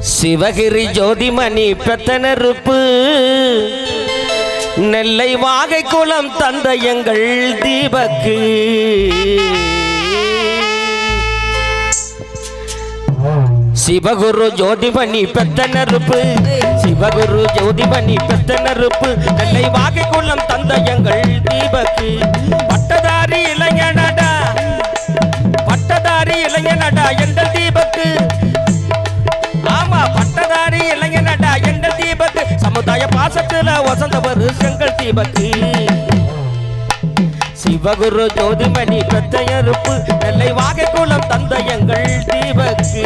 சிவகிரி ஜோதிமணி பெத்தனருப்பு நெல்லை வாகை குளம் தந்த எங்கள் தீபக்கு. சிவகுரு ஜோதிமணி பெத்தனருப்பு சிவகுரு ஜோதிமணி பெத்தனருப்பு நெல்லை வாகை குளம் தந்த எங்கள் தீபக்கு. பட்டதாரி இளைஞனடா. பட்டதாரி இளைஞனடா. எங்கள் தீபக்கு பாசத்துல வசந்தவர் செங்கல் தீபக்கு சிவகுரு ஜோதிமணி பிரத்தையறுப்பு நெல்லை வாகை குளம் தந்த எங்கள் தீபக்கு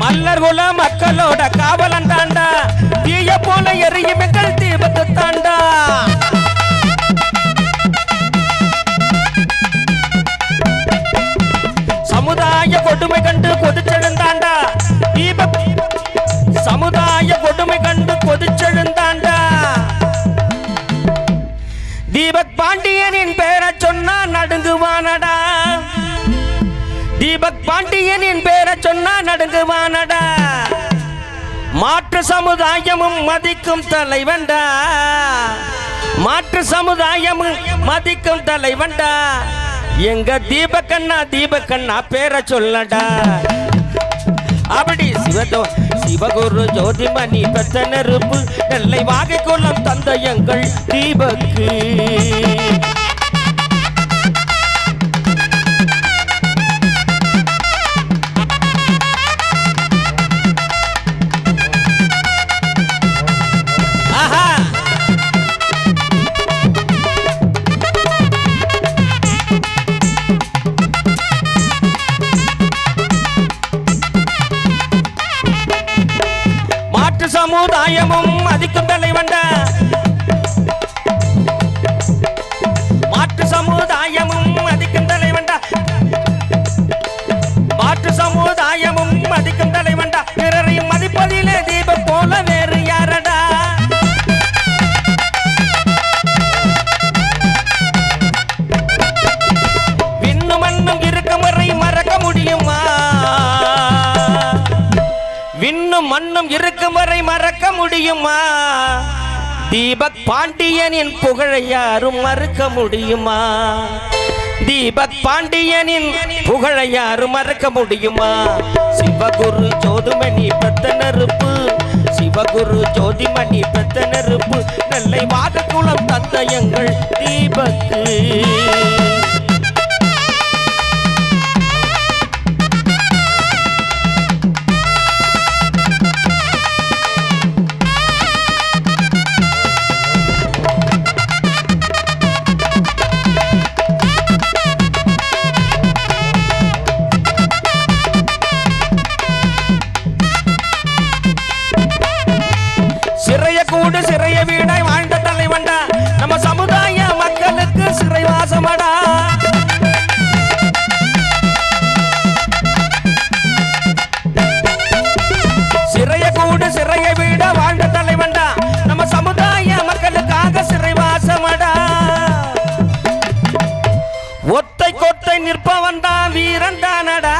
மல்லர் மக்களோட காவலன் தாண்டா தீய போல எரியும் எங்கள் தீபத்து தாண்டா. தீபக் பாண்டியனின் பேரை சொன்னா நடுங்குவானடா. மாற்று சமுதாயமும் மதிக்கும் தலைவன்டா. மாற்று சமுதாயமும் மதிக்கும் தலைவன்டா. எங்க தீபக்கண்ணா தீபக்கண்ணா பேரை சொல்லடா. அப்படி சிவதோ சிவகுரு ஜோதிமணி பெத்த நெருப்பு நெல்லை வாகை குளம் தந்த எங்கள் தீபக்கு. மாற்று மண்ணும் இருக்கும் வரை மறக்க முடியுமா? தீபக் பாண்டியனின் புகழை யாரும் மறுக்க முடியுமா? தீபக் பாண்டியனின் புகழை யாரும் மறக்க முடியுமா? சிவகுரு ஜோதிமணி பெத்த நெருப்பு சிவகுரு ஜோதிமணி பெத்த நெருப்பு நெல்லை வாகக்குளம் தந்த எங்கள் தீபக்கு. ஒத்தை நிற்பவன் தான் வீரன் தானடா.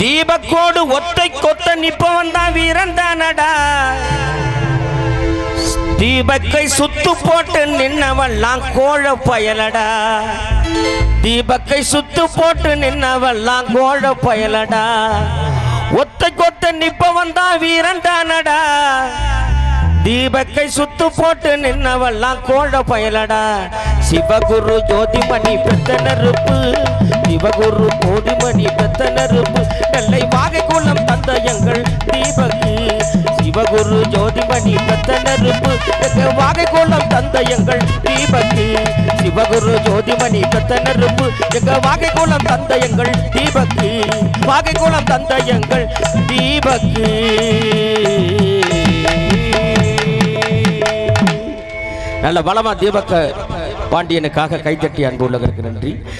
தீபக்கோடு ஒத்தை கொத்த நிற்பவன் தான் வீரன் தானடா. தீபக்கை சுத்து போட்டு நின்னவெல்லாம் கோழ பயலடா. தீபக்கை சுத்து போட்டு நின்னவெல்லாம் கோழ பயலடா. ஒத்தை கொத்த நிற்பவன் தான் வீரன் தானடா. தீபக்கை சுத்து போட்டு நின்னவெல்லாம் கோழ பயலடா. சிவகுரு ஜோதிமணி பெத்த நெருப்பு சிவகுரு ஜோதிமணி பெத்த நெருப்பு நெல்லை வாகை குளம் தந்த எங்கள் தீபக்கு சிவகுரு ஜோதிமணி பெத்த நெருப்பு எங்க வாகை குளம் தந்த எங்கள் தீபக்கு சிவகுரு ஜோதிமணி பெத்த நெருப்பு எங்க வாகை குளம் தந்த எங்கள் தீபக்கு வாகை குளம் தந்த எங்கள் தீபக்கு நல்ல பலமா தீபக்க. பாண்டியனுக்காக கைத்தட்டி அன்பு உள்ளதற்கு நன்றி.